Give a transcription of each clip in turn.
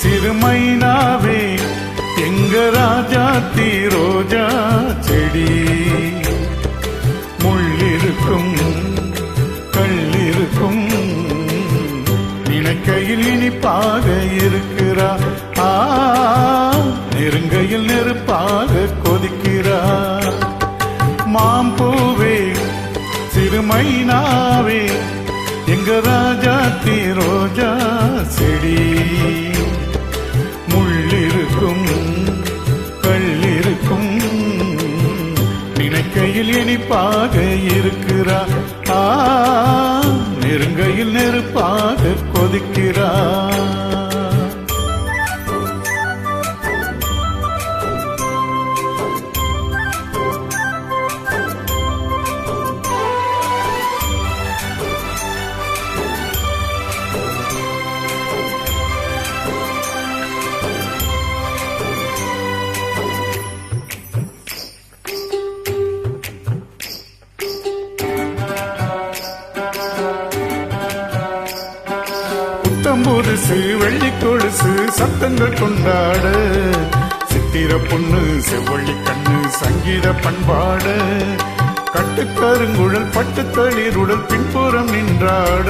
சிறுமைனாவே எங்க ராஜா தீ ரோஜா செடி. முள்ளிருக்கும் கல்லிருக்கும் நினைக்கையில் இனிப்பாக இருக்கிறா. ஆ நெருங்கையில் நெருப்பாக கொதிக்கிறா. மாம்பூவே சிறுமைனாவே எங்க ராஜா ரோஜா செடி. முள்ளிருக்கும் கள்ளிருக்கும். நினைக்கையில் இனிப்பாக இருக்கிறா. ஆ நெருங்கையில் நெருப்பாக கொதிக்கிறா. புத்தம் புதுசு வெள்ளி கொலுசு சத்தங்கள் கொண்டாட. சித்திர பொண்ணு செவ்வள்ளி கண்ணு சங்கீத பண்பாடு. கட்டுக்கருங்குழல் பட்டு தளிருடல் பின்புறம் நின்றாட.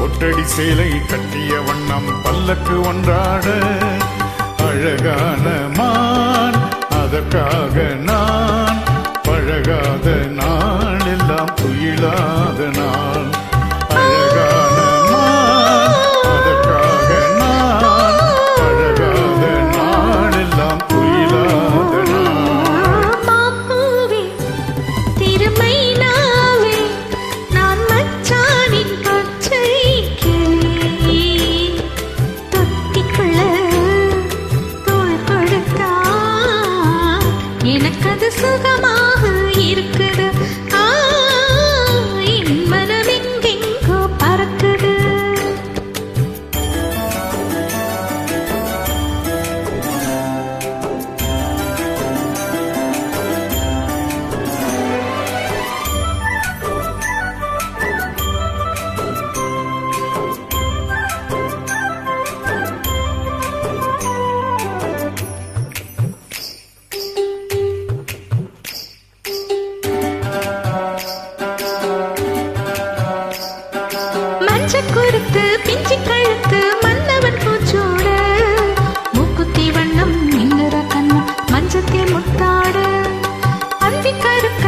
ஒட்டடி சேலை கட்டிய வண்ணம் பல்லக்கு ஒன்றாட. அழகான மான் அதற்காக நான் எனக்கது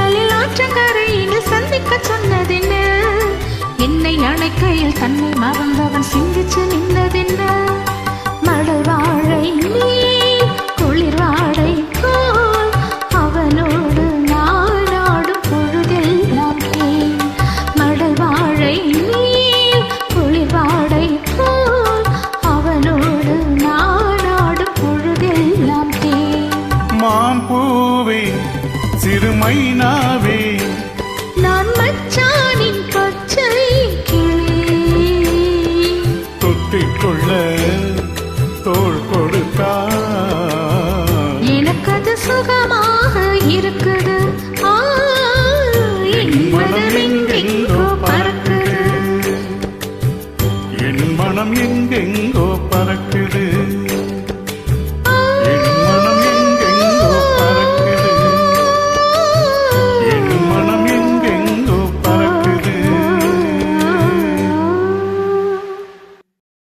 கருக்களில் ஆற்றங்கரையில் சந்திக்க சொன்னதென்ன? என்னை அணைக்கையில் தன்னை மறந்தவன் சிந்திச்சு நின்னதென்ன சிறுமைனாவே நான் மச்சானின் பச்சை கிளி. தொத்திக்கொள்ள தோள் கொடுத்தா எனக்கது சுகமாக இருக்குது. என் மனம் எங்கெங்கோ பறக்குது. என் மனம் எங்கெங்கோ பறக்க